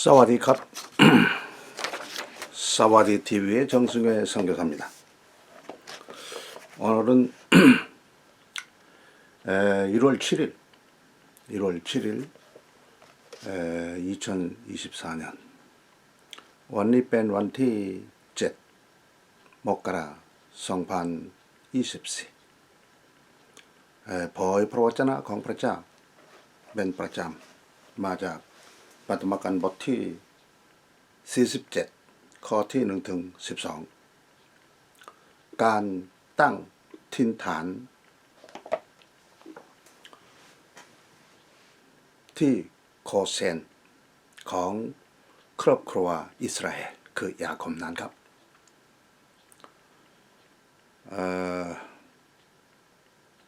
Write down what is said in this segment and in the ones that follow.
사와디 컵 사와디 TV의 정승의 선교사입니다. 오늘은 1월 7일, 1월 7일 2024년 원리밴 원티 젯 목가라 성판 20시 에, 보이 프로왔잖아 공프라자 맨프라잠 마작 ป็นประจำมาจากปฐมกาลบทที่ 47 ข้อที่1ถึง12 การตั้งทินฐาน ที่โคเซน ของครอบครัวอิสราเอลคือยาคมนั้นครับเอ่อ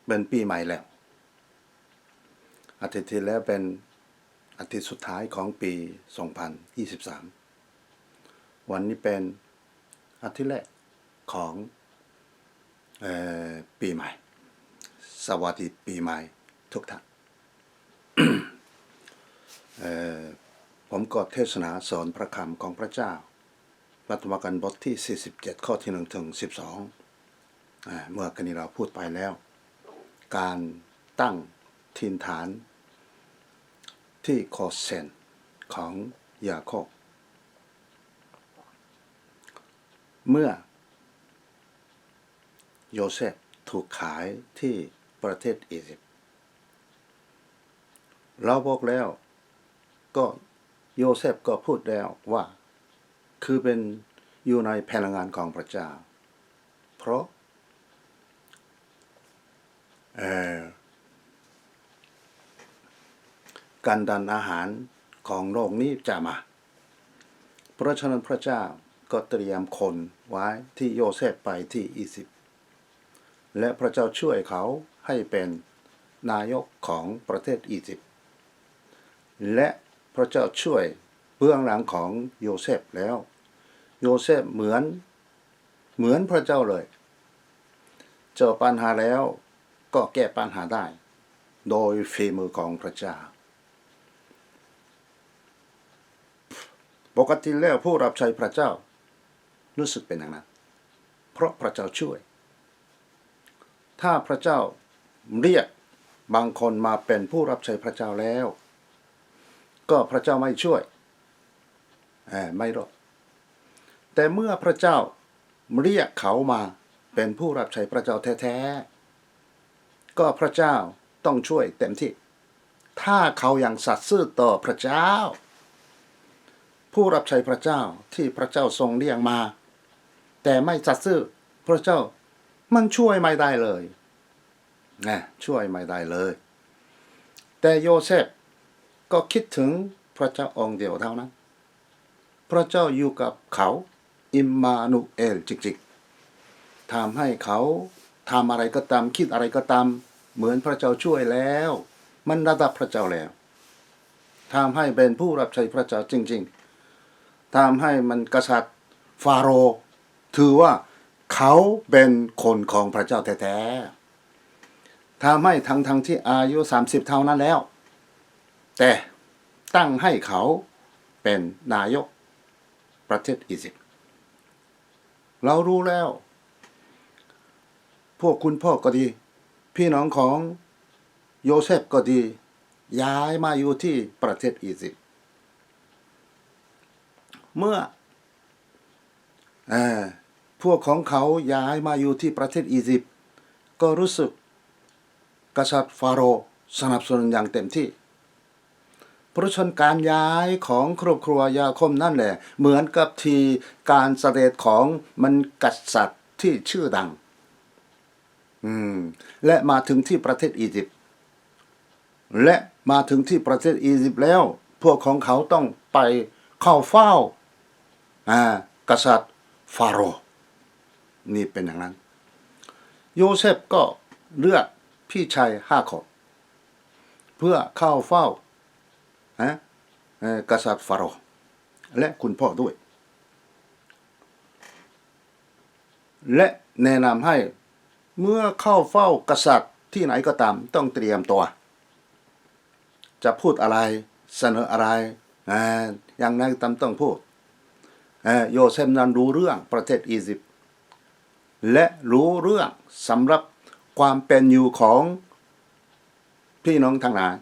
เป็นปีใหม่แล้วอาทิตย์ที่แล้วเป็น อาทิตย์สุดท้ายของปี 2023 วันนี้เป็นอาทิตย์แรกของออปีใหม่ สวัสดีปีใหม่ทุกท่านผมก็เทศนาสอนพระคำของพระเจ้ารัฐมกันบทที่ 47 ข้อที่1ถึง12อ่าเมื่อกันนี้เราพูดไปแล้ว การตั้งถิ่นฐาน ที่โคเซนของยาโคบ เมื่อ โยเซฟถูกขายที่ประเทศอียิปต์เราบอกแล้วก็โยเซฟก็พูดแล้วว่า คือเป็นอยู่ในแผนงานของพระเจ้า เพราะเอ่อ การดันอาหารของโลกนี้จะมา เพราะฉะนั้นพระเจ้าก็เตรียมคนไว้ที่โยเซฟไปที่อียิปต์และพระเจ้าช่วยเขาให้เป็นนายกของประเทศอียิปต์และพระเจ้าช่วยเบื้องหลังของโยเซฟแล้ว โยเซฟเหมือนเหมือนพระเจ้าเลย เจอปัญหาแล้วก็แก้ปัญหาได้ โดยฝีมือของพระเจ้า ปกติแล้วผู้รับใช้พระเจ้า รู้สึกเป็นอย่างนั้น เพราะพระเจ้าช่วย ถ้าพระเจ้าเรียกบางคนมาเป็นผู้รับใช้พระเจ้าแล้ว ก็พระเจ้าไม่ช่วยเอ่อไม่รอดแต่เมื่อพระเจ้าเรียกเขามาเป็นผู้รับใช้พระเจ้าแท้ๆ ก็พระเจ้าต้องช่วยเต็มที่ ถ้าเขายัางสัตย์ซื่อต่อพระเจ้า ผู้รับใช้พระเจ้าที่พระเจ้าทรงเรียกมา แต่ไม่สัตย์ซื่อพระเจ้ามันช่วยไม่ได้เลยนะช่วยไม่ได้เลย แต่โยเซฟก็คิดถึงพระเจ้าองค์เดียวเท่านั้น พระเจ้าอยู่กับเขาอิมมานูเอลจริงๆทำให้เขาทำอะไรก็ตามคิดอะไรก็ตาม เหมือนพระเจ้าช่วยแล้ว มันระดับพระเจ้าแล้วทำให้เป็นผู้รับใช้พระเจ้าจริง ๆ ทำให้มันกษัตริย์ฟาโรห์ถือว่าเขาเป็นคนของพระเจ้าแท้ๆทำให้ทั้งทั้งๆที่อายุ 30 เท่านั้นแล้ว แต่ตั้งให้เขาเป็นนายกประเทศอียิปต์เรารู้แล้ว พวกคุณพ่อก็ดี พี่น้องของโยเซฟก็ดี ย้ายมาอยู่ที่ประเทศอียิปต์ เมื่ออพวกของเขาย้ายมาอยู่ที่ประเทศอียิปต์ก็รู้สึกกษัตริย์ฟาโรห์สนับสนุนอย่างเต็มที่ เพราะฉะนั้นการย้ายของครอบครัวยาคมนั่นแหละ เหมือนกับทีการเสด็จของมันกษัตริย์ที่ชื่อดัง อืม และมาถึงที่ประเทศอียิปต์และมาถึงที่ประเทศอียิปต์แล้ว พวกของเขาต้องไปเข้าเฝ้า กษัตริย์ฟาโรห์นี่เป็นอย่างนั้น โยเซฟก็เลือกพี่ชายห้าคนเพื่อเข้าเฝ้านะกษัตริย์ฟาโรห์และคุณพ่อด้วย และแนะนำให้เมื่อเข้าเฝ้ากษัตริย์ที่ไหนก็ตามต้องเตรียมตัว จะพูดอะไรเสนออะไรอย่างนายตำต้องพูด โยเซฟนั้นรู้เรื่องประเทศอียิปต์และรู้เรื่องสำหรับความเป็นอยู่ของพี่น้องทางหลาย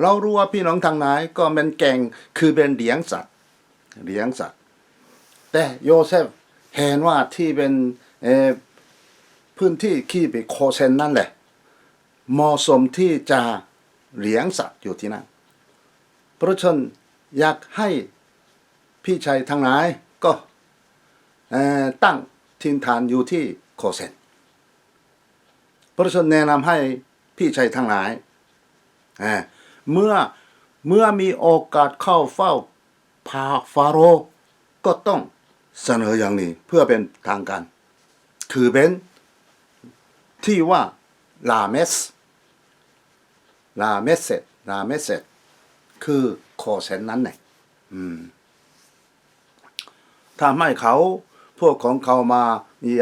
เรารู้ว่าพี่น้องทางไหนก็เป็นแก่งคือเป็นเลี้ยงสัตว์เลี้ยงสัตว์ แต่โยเซฟเห็นว่าที่เป็นพื้นที่ขี้ไปโคเซนนั่นแหละเหมาะสมที่จะเลี้ยงสัตว์อยู่ที่นั่นเพราะฉะนั้นอยากให้ พี่ชายทางไหนก็ตั้งทินฐานอยู่ที่โคเซนพระฉะนั้นแนะนำให้พี่ชายทางหลายเเมื่อเมื่อมีโอกาสเข้าเฝ้าพาฟาโรก็ต้องเสนออย่างนี้เพื่อเป็นทางการ คือเป็นที่ว่าลาเมสลาเมสเซตลาเมสเซตคือโคเซนนั้นไงอืม ทำให้เขาพวกของเขามา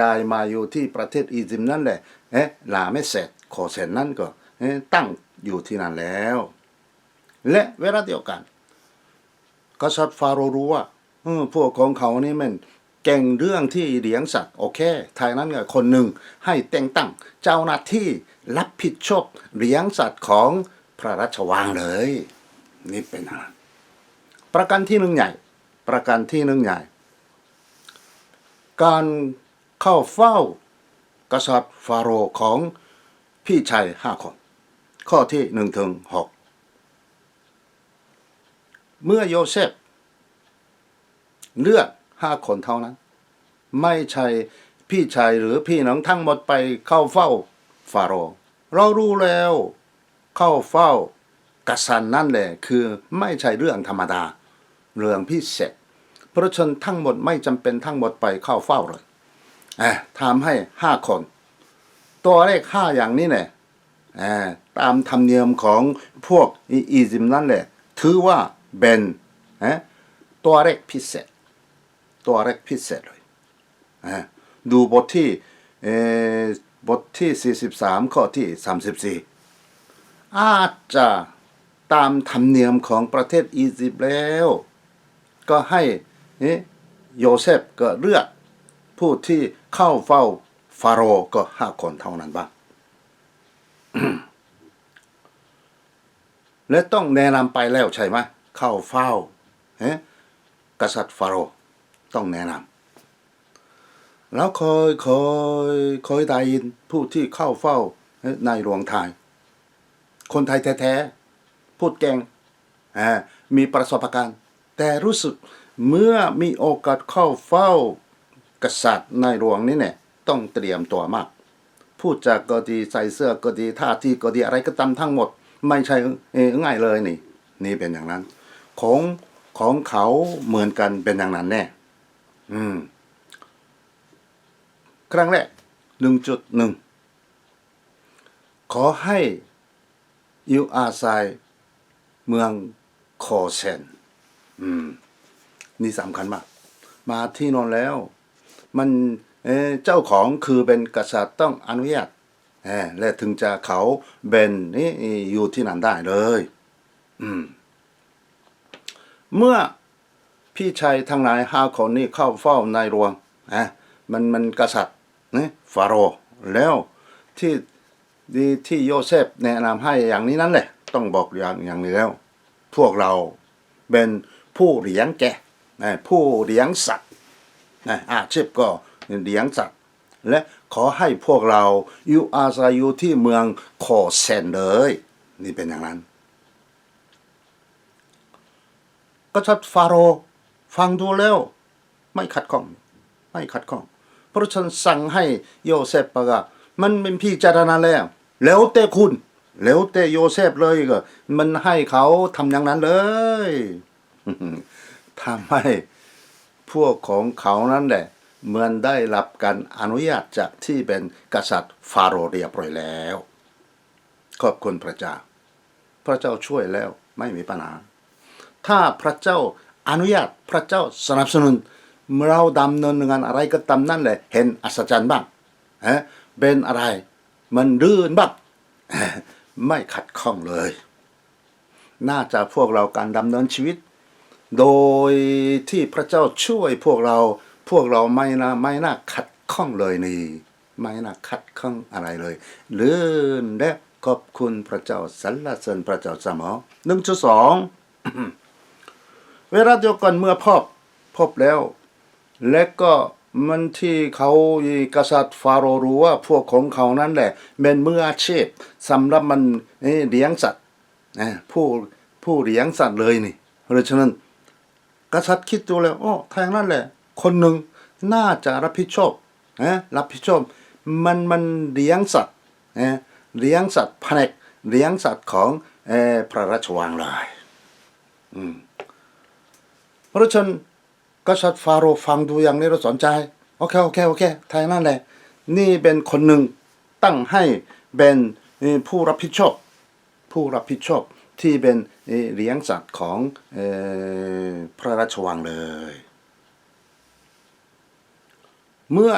ย้ายมาอยู่ที่ประเทศอียิปต์นั่นแหละเอ๊ะลาเมสเซตโคเซนนั้นก็เอ๊ะตั้งอยู่ที่นั่นแล้ว และเวลาเดียวกัน กษัตริย์ฟาโรห์รู้ว่าออพวกของเขานี่มันเก่งเรื่องที่เลี้ยงสัตว์โอเคทางนั้นก็คนหนึ่งให้แต่งตั้ง เจ้าหน้าที่รับผิดชอบเลี้ยงสัตว์ของพระราชวังเลย นี่เป็นอะไรประกันที่หนึ่งใหญ่ ประกันที่หนึ่งใหญ่ การเข้าเฝ้ากษัตริย์ฟาโรห์ของพี่ชายห้าคน ข้อที่หนึ่งถึงหกเมื่อโยเซฟเลือกห้าคนเท่านั้น ไม่ใช่พี่ชายหรือพี่น้องทั้งหมดไปเข้าเฝ้าฟาโรห์เรารู้แล้วเข้าเฝ้ากษัตริย์นั่นแหละคือไม่ใช่เรื่องธรรมดา เรื่องพิเศษ พราะฉะนั้นทั้งหมดไม่จำเป็นทั้งหมดไปเข้าเฝ้าเลยเอ่ทำให้ห้าคน ตัวเลขห้าอย่างนี้เนี่ยเอ่อตามธรรมเนียมของพวกอียิปต์นั่นแหละถือว่าเป็นเอ่ตัวเลขพิเศษ ตัวเลขพิเศษเลยเดูบทที่เอ่อบทที่ 43 ข้อที่ 34 อาจจะตามธรรมเนียมของประเทศอียิปต์แล้ว ก็ให้ เอ๊ะโยเซฟก็เลือกผู้ที่เข้าเฝ้าฟาโรห์ก็ห้าคนเท่านั้นบ้างและต้องแนะนำไปแล้วใช่ไหมเข้าเฝ้าเอ๊ะกษัตริย์ฟาโรห์ต้องแนะนำแล้วเคยเคยเคยได้ยินผู้ที่เข้าเฝ้าในหลวงไทย คนไทยแท้ๆพูดเก่งมีประสบการณ์ แต่รู้สึก เมื่อมีโอกาสเข้าเฝ้ากษัตริย์ในหลวงนี่เนี่ยต้องเตรียมตัวมาก พูดจากก็ดีใส่เสื้อก็ดีท่าทีก็ดีอะไรก็ตามทั้งหมด ไม่ใช่ง่ายเลยนี่ นี่เป็นอย่างนั้น ของของเขาเหมือนกันเป็นอย่างนั้นแน่อืม ครั้งแรกหนึ่งจุดหนึ่งขอให้อยู่อาศัยเมืองโคเซนอืม นี่สำคัญมาก มาที่นอนแล้ว มันเอเจ้าของคือเป็นกษัตริย์ต้องอนุญาตและถึงจะเขาเป็นนี่อยู่ที่นั่นได้เลย อืม เมื่อพี่ชายทั้งหลายห้าคนนี้เข้าเฝ้าในหลวงนะมันมันกษัตริย์นี่ฟาโรห์แล้วที่ดีที่โยเซฟแนะนำให้อย่างนี้นั่นแหละ ต้องบอกอย่างอย่างนี้แล้ว พวกเราเป็นผู้เลี้ยงแก ผู้เลี้ยงสัตว์นะอาชีพก็เลี้ยงสัตว์และขอให้พวกเราอยู่อาศัยอยู่ที่เมืองโคเซนเลย นี่เป็นอย่างนั้นกษัตริย์ฟาโรฟังดูแล้วไม่ขัดข้อง ไม่ขัดข้อง เพราะฉันสั่งให้โยเซฟปะกะมันเป็นพี่จารณาแล้ว แล้วแต่คุณ แล้วแต่โยเซฟเลยก็ มันให้เขาทำอย่างนั้นเลย ทำให้พวกของเขานั้นแหละเหมือนได้รับการอนุญาตจากที่เป็นกษัตริย์ฟาโรห์เรียบร้อยแล้ว ขอบคุณพระเจ้า พระเจ้าช่วยแล้วไม่มีปัญหา ถ้าพระเจ้าอนุญาตพระเจ้าสนับสนุนเราดำเนินงานอะไรก็ตามนั่นแหละ เห็นอัศจรรย์บ้างฮะเป็นอะไร มันรื่นบ้างไม่ขัดข้องเลย น่าจะพวกเราการดำเนินชีวิต โดยที่พระเจ้าช่วยพวกเราพวกเราไม่น่าไม่น่าขัดข้องเลยนี่ ไม่น่าขัดข้องอะไรเลยลื่นและขอบคุณพระเจ้าสรรเสริญพระเจ้าเสมอหนึ่งจุดสองเวลาเดียวกันเมื่อพบพบแล้ว และก็มันที่เขากษัตริย์ฟาโรรู้ว่าพวกของเขานั้นแหละเป็นมืออาชีพสำหรับมันเอ่อเลี้ยงสัตว์ผู้ผู้เลี้ยงสัตว์เลยนี่เพราะฉะนั้น กษัตริย์คิดดูแล้วโอ้ทางนั้นแหละ คนหนึ่งน่าจะรับผิดชอบนะรับผิดชอบมันมันเลี้ยงสัตว์นะเลี้ยงสัตว์แผนกเลี้ยงสัตว์ของอพระราชวังเลยอืมเพราะฉะนั้นกษัตริย์ฟาโรห์ฟังดูอย่างนี้เราสนใจโอเคโอเคโอเคทางนั้นแหละ นี่เป็นคนหนึ่งตั้งให้เป็นผู้รับผิดชอบ ผู้รับผิดชอบ ที่เป็นเลี้ยงสัตว์ของออพระราชวังเลย เมื่อ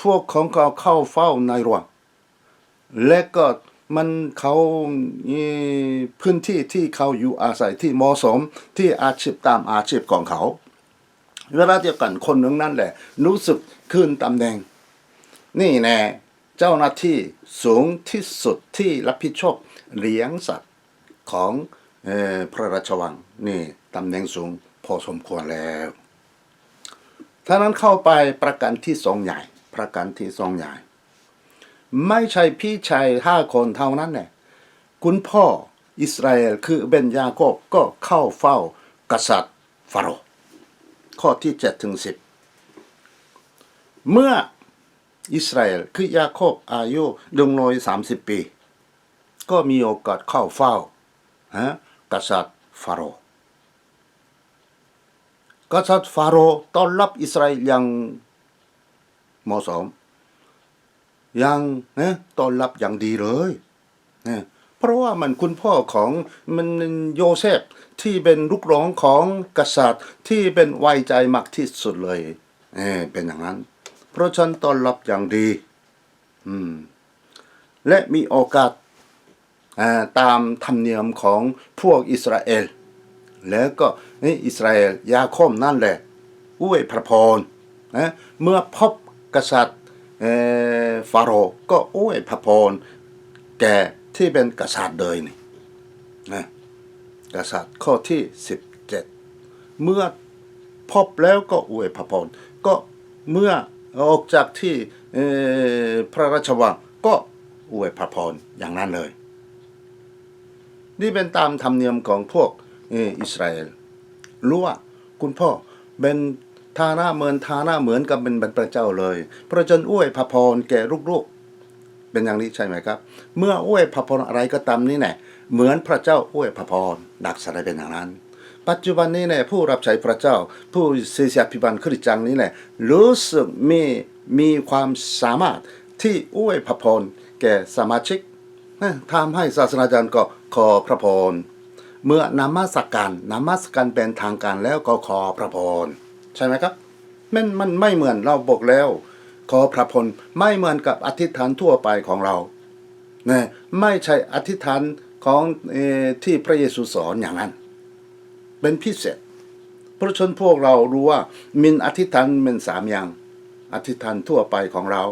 พวกของเขาเข้าเฝ้าในหลวงและก็มันเขาพื้นที่ที่เขาอยู่อาศัยที่เหมาะสมที่อาชีพตามอาชีพของเขาเวลาเดียวกันคนหนึ่งนั่นแหละ รู้สึกขึ้นตำแหน่ง นี่แน่เจ้าหน้าที่สูงที่สุดที่รับผิดชอบเลี้ยงสัตว์ ของออพระราชวังนี่ตำแหน่งสูงพอสมควรแล้วท่านั้นเข้าไปประกันที่ทรงใหญ่ ประกันที่ทรงใหญ่ ไม่ใช่พี่ชายห้าคนเท่านั้นแหละคุณพ่ออิสราเอลคือเบนยาโคบก็เข้าเฝ้ากษัตริย์ฟาโรห์ข้อที่เจ็ดถึงสิบเมื่ออิสราเอลคือยาโคบอายุดึงร้อยสามสิบปี ก็มีโอกาสเข้าเฝ้า ฮะกษัตริย์ฟาโรห์กษัตริย์ฟาโรห์ต้อนรับอิสราเอลอย่างเหมาะสมอย่างนะต้อนรับอย่างดีเลยนะเพราะว่ามันคุณพ่อของมันโยเซฟที่เป็นลูกน้องของกษัตริย์ที่เป็นไว้ใจมากที่สุดเลยเอเป็นอย่างนั้น เพราะฉันต้อนรับอย่างดี อืม และมีโอกาส ตามธรรมเนียมของพวกอิสราเอล แล้วก็นี่อิสราเอลยาโคบนั่นแหละอวยพระพรนะเมื่อพบกษัตริย์ฟาโรห์ก็อวยพระพรแก่ที่เป็นกษัตริย์เลยนี่นะกษัตริย์ข้อที่สิบเจ็ดเมื่อพบแล้วก็อวยพระพรก็เมื่อออกจากที่พระราชวังก็อวยพระพรอย่างนั้นเลย นี่เป็นตามธรรมเนียมของพวกอิสราเอลรู้ว่าคุณพ่อเป็นฐานะเหมือนฐานะเหมือนกับเป็นบรรพเจ้าเลย พระเจนอวยพระพรแก่ลูกๆ เป็นอย่างนี้ใช่ไหมครับ เมื่ออวยพระพรอะไรก็ตามนี่แน่เหมือนพระเจ้าอวยพระพรดักสะได้เป็นอย่างนั้น ปัจจุบันนี้เนี่ยผู้รับใช้พระเจ้า ผู้เสียสพิบันคริสตจังนี้แหละรู้สึกมีมีความสามารถที่อวยพระพรแก่สมาชิกทำให้ศาสนาจารย์ก็ ขอพระพร เมื่อนามัสการนามัสการเป็นทางการแล้วก็ขอพระพร ใช่ไหมครับ มันมันไม่เหมือนเราบอกแล้ว ขอพระพรไม่เหมือนกับอธิษฐานทั่วไปของเราเนี่ยไม่ใช่อธิษฐานของอที่พระเยซูสอนอย่างนั้น เป็นพิเศษเพราะฉะนั้นพวกเรารู้ว่ามินอธิษฐานเป็นสามอย่าง อธิษฐานทั่วไปของเรา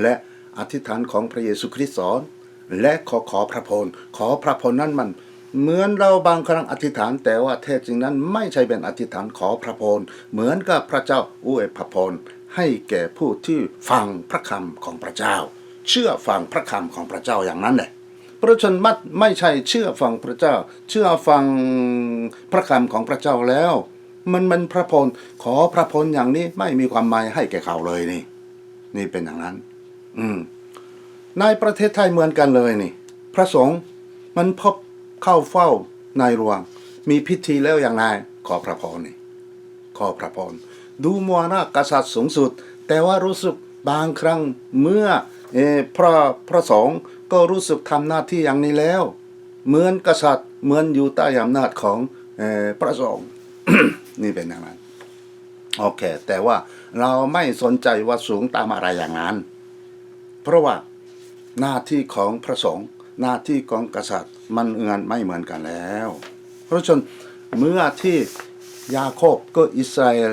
และอธิษฐานของพระเยซูคริสต์สอน และขอขอพระพรขอพระพรนั้นมัน เหมือนเราบางครั้งอธิษฐานแต่ว่าแท้จริงนั้นไม่ใช่เป็นอธิษฐานขอพระพรเหมือนกับพระเจ้าอวยพระพรให้แก่ผู้ที่ฟังพระคำของพระเจ้า เชื่อฟังพระคำของพระเจ้าอย่างนั้นแหละพระฉะนั้นมัดไม่ใช่เชื่อฟังพระเจ้า เชื่อฟังพระคำของพระเจ้าแล้ว มันมันพระพรขอพระพรอย่างนี้ไม่มีความหมายให้แก่เขาเลยนี่ นี่เป็นอย่างนั้น อืม ในประเทศไทยเหมือนกันเลยนี่ พระสงฆ์มันพบเข้าเฝ้าในหลวง มีพิธีแล้วอย่างไรขอพระพรนี่ ขอพระพรดูมัวนะกษัตริย์สูงสุด แต่ว่ารู้สึกบางครั้งเมื่อเออพระพระสงฆ์ก็รู้สึกทำหน้าที่อย่างนี้แล้ว เหมือนกษัตริย์เหมือนอยู่ใต้อำนาจของอพระสงฆ์นี่เป็นอย่างนั้นโอเค แต่ว่าเราไม่สนใจว่าสูงตามอะไรอย่างนั้น เพราะว่า หน้าที่ของพระสงฆ์หน้าที่ของกษัตริย์มันเอือนไม่เหมือนกันแล้ว เพราะฉะนั้นเมื่อที่ยาโคบก็อิสราเอล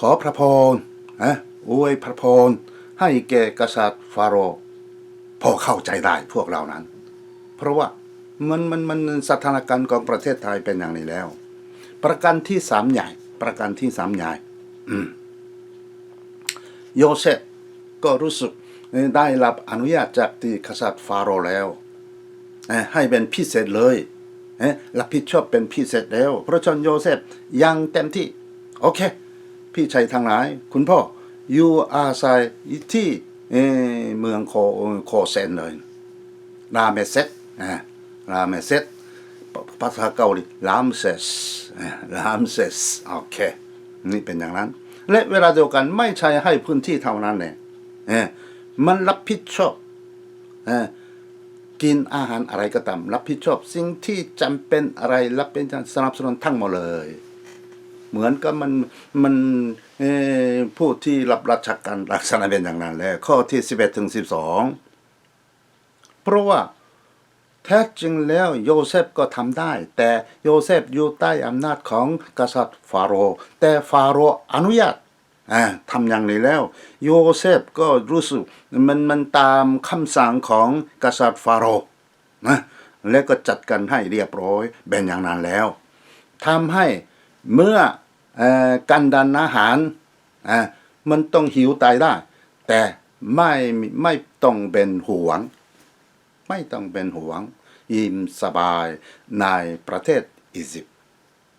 ขอพระพรนะอวยพระพรให้แก่กษัตริย์ฟาโรห์พอเข้าใจได้พวกเรานั้น เพราะว่ามันมันมันสถานการณ์ของประเทศไทยเป็นอย่างนี้แล้ว ประการที่สามใหญ่ ประการที่สามใหญ่โยเซฟก็รู้สึก ได้รับอนุญาตจากที่กษัตริย์ฟาโรห์แล้วให้เป็นพิเศษเลยรับผิดชอบเป็นพิเศษแล้วเพราะฉะนั้นโยเซฟยังเต็มที่ โอเค พี่ชายทั้งหลาย คุณพ่ออยู่อาศัยที่เมืองโคโคเซนเลยราเมเซตอ่าราเมเซตภาษาเกาหลีรามเซสรามเซสโอเค นี่เป็นอย่างนั้น และเวลาเดียวกันไม่ใช่ให้พื้นที่เท่านั้นเนี่ยเออ มันรับผิดชอบอกินอาหารอะไรก็ตามรับผิดชอบ สิ่งที่จำเป็นอะไรรับเป็นสนับสนุนทั้งหมดเลย เหมือนกับมันมันผู้ที่รับราชการลักษณะเป็นอย่างนั้นแหละข้อที่สิบเอ็ดถึงสิบสองเพราะว่าแท้จริงแล้วโยเซฟก็ทำได้ แต่โยเซฟอยู่ใต้อำนาจของกษัตริย์ฟาโรห์แต่ฟาโรห์อนุญาต อ่าทำอย่างนี้แล้ว โยเซฟก็รู้สึกมันมันตามคำสั่งของกษัตริย์ฟาโรห์นะแล้วก็จัดการให้เรียบร้อยเป็นอย่างนั้นแล้วทำให้เมื่ออการดันอาหารอ่ามันต้องหิวตายได้ แต่ไม่ไม่ต้องเป็นห่วง ไม่ต้องเป็นห่วง อิ่มสบายในประเทศอียิปต์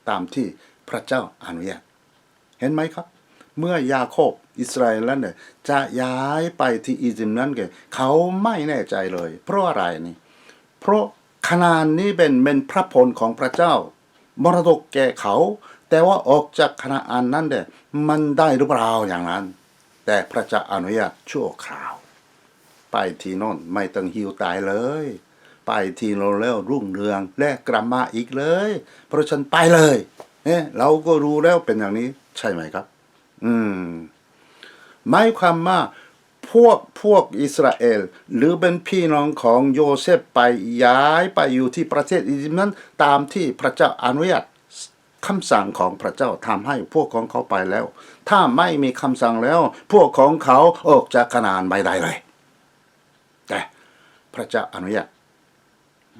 ตามที่พระเจ้าอนุญาตเห็นไหมครับ เมื่อยาโคบอิสราเอลนั้นเนี่ยจะย้ายไปที่อียิปต์นั้นแกเขาไม่แน่ใจเลย เพราะอะไรนี่ เพราะคานานนี้เป็นเป็นพระพลของพระเจ้า มรดกแก่เขา แต่ว่าออกจากคณาอันนั้นเนี่ยมันได้หรือเปล่าอย่างนั้น แต่พระเจ้าอนุญาตชั่วคราว ไปที่น่นไม่ต้องหิวตายเลย ไปที่โน่นแล้วรุ่งเรืองและกลับมาอีกเลย เพราะฉันไปเลยเนี่ยเราก็รู้แล้วเป็นอย่างนี้ใช่ไหมครับ อืมหมายความว่าพวกพวกอิสราเอล หรือเป็นพี่น้องของโยเซฟไปย้ายไปอยู่ที่ประเทศอียิปต์นั้น ตามที่พระเจ้าอนุญาตคำสั่งของพระเจ้าทำให้พวกของเขาไปแล้ว ถ้าไม่มีคำสั่งแล้ว พวกของเขาออกจากขนานไม่ได้เลย แต่พระเจ้าอนุญาต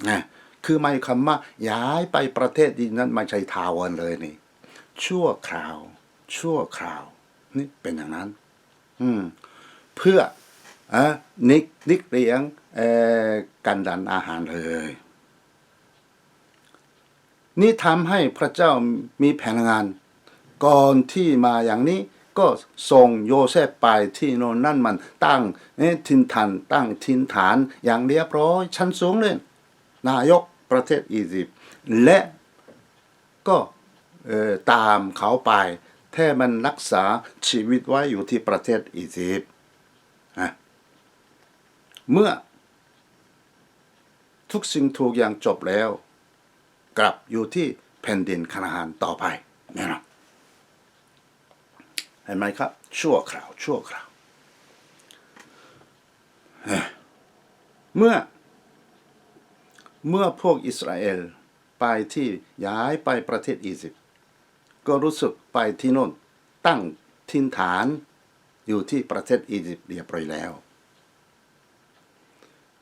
นะคือหมายความว่าย้ายไปประเทศอีนั้นไม่ใช่ทาวรเลยนี่ชั่วคราว ชั่วคราว นี่เป็นอย่างนั้น อืม เพื่ออะนิกนิกเลี้ยงเอกันดันอาหารเลย นี่ทำให้พระเจ้ามีแผนงาน ก่อนที่มาอย่างนี้ก็ส่งโยเซฟไปที่โน่นนั่นมันตั้งเอ่ทินฐานตั้งทินฐานอย่างเรียบร้อยชั้นสูงเลยนายกประเทศอียิปต์และก็ตามเขาไป แท้มันรักษาชีวิตไว้อยู่ที่ประเทศอียิปต์เมื่อ ทุกสิ่งถูกอย่างจบแล้ว กลับอยู่ที่แผ่นดินคานาอันต่อไปแน่นอนเห็นไหมครับ ชั่วคราว ชั่วคราว เมื่อ เมื่อพวกอิสราเอลไปที่ย้ายไปประเทศอียิปต์ ก็รู้สึกไปที่โน่นตั้งทินฐานอยู่ที่ประเทศอียิปต์เรียบร้อยแล้ว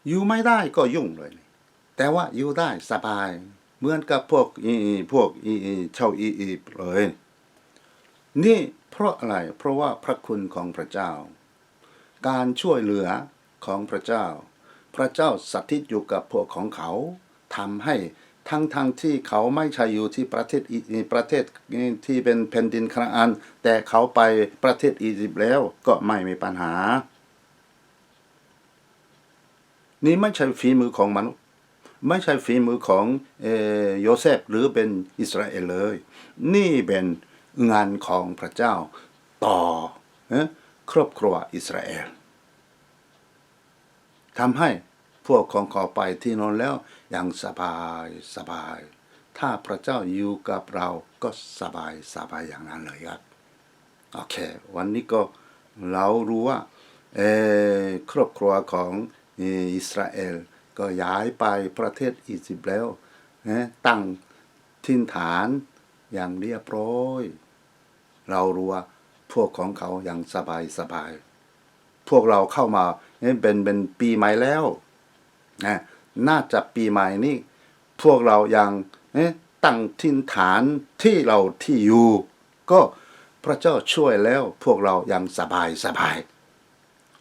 อยู่ไม่ได้ก็ยุ่งเลย แต่ว่าอยู่ได้สบาย เหมือนกับพวกอีพวกอีชาวอียิปต์เลย นี่เพราะอะไร เพราะว่าพระคุณของพระเจ้า การช่วยเหลือของพระเจ้า พระเจ้าสถิตอยู่กับพวกของเขาทำให้ ทั้งทางที่เขาไม่ใช่อยู่ที่ประเทศอีประเทศที่เป็นแผ่นดินคานาอัน แต่เขาไปประเทศอียิปต์แล้วก็ไม่มีปัญหา นี่ไม่ใช่ฝีมือของมนุษย์ ไม่ใช่ฝีมือของโยเซฟหรือเป็นอิสราเอลเลย นี่เป็นงานของพระเจ้าต่อเอ้อครอบครัวอิสราเอลทำให้ พวกของเขาไปที่โนนแล้วอย่างสบายสบาย ถ้าพระเจ้าอยู่กับเราก็สบายสบายอย่างนั้นเลยครับโอเค วันนี้ก็เรารู้ว่าเออครอบครัวของอิสราเอลก็ย้ายไปประเทศอียิปต์แล้วนะตั้งทินฐานอย่างเรียบร้อย เรารู้ว่าพวกของเขาอย่างสบายสบาย พวกเราเข้ามาเนี่ยเป็นเป็นปีใหม่แล้ว นะน่าจะปีใหม่นี้พวกเรายังตั้งทินฐานที่เราที่อยู่ ก็พระเจ้าช่วยแล้วพวกเรายังสบายสบาย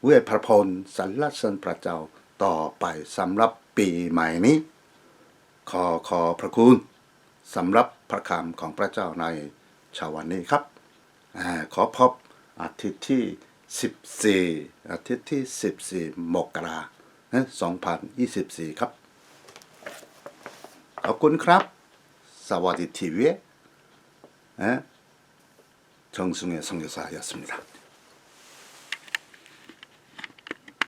เวทพระพลสรรเสริญพระเจ้าต่อไปสำหรับปีใหม่นี้ ขอขอพระคุณสำหรับพระคำของพระเจ้าในชาววันนี้ครับอขอพบอาทิตย์ที่ 14 อาทิตย์ที่ 14 มกราคม 2024 ครับ ขอบคุณครับ สวัสดีทีวีนะชงสุงเอสง정승의 성교사였습니 다.